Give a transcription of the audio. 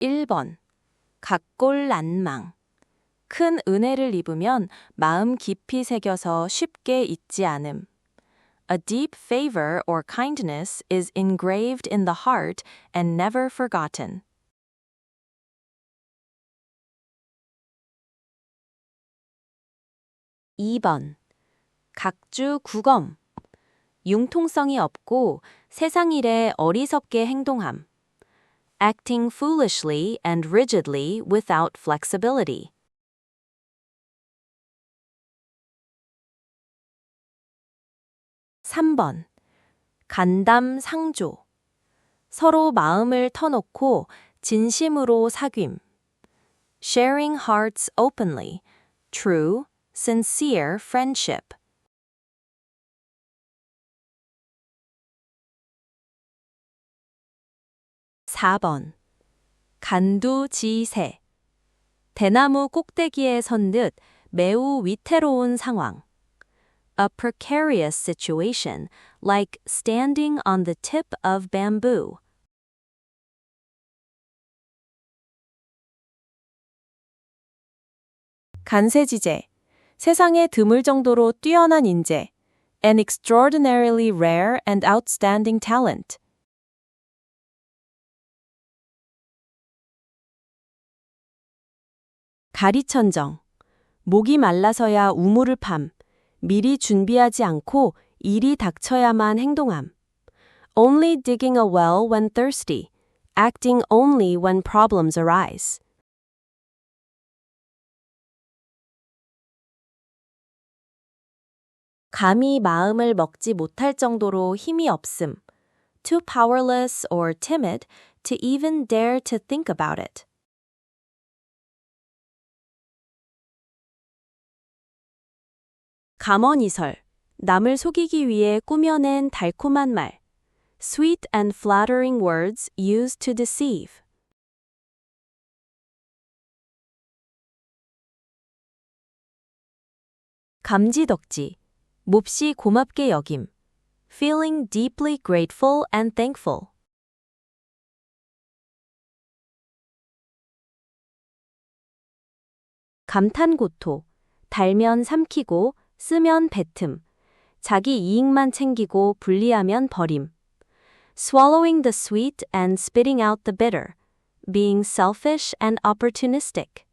1번. 각골 난망. 큰 은혜를 입으면 마음 깊이 새겨서 쉽게 잊지 않음. A deep favor or kindness is engraved in the heart and never forgotten. 2번. 각주 구검. 융통성이 없고 세상 일에 어리석게 행동함. Acting foolishly and rigidly without flexibility. 3번. 간담 상조. 서로 마음을 터놓고 진심으로 사귐. Sharing hearts openly. True, sincere friendship. 4번. 간두지세. 대나무 꼭대기에 선 듯 매우 위태로운 상황. A precarious situation, like standing on the tip of bamboo. 간세지제. 세상에 드물 정도로 뛰어난 인재. An extraordinarily rare and outstanding talent. 가리천정. 목이 말라서야 우물을 팜. 미리 준비하지 않고 일이 닥쳐야만 행동함. Only digging a well when thirsty. Acting only when problems arise. 감히 마음을 먹지 못할 정도로 힘이 없음. Too powerless or timid to even dare to think about it. 감언이설. 남을 속이기 위해 꾸며낸 달콤한 말. Sweet and flattering words used to deceive. 감지덕지. 몹시 고맙게 여김. Feeling deeply grateful and thankful. 감탄고토. 달면 삼키고 쓰면 뱉음. 자기 이익만 챙기고 분리하면 버림. Swallowing the sweet and spitting out the bitter. Being selfish and opportunistic.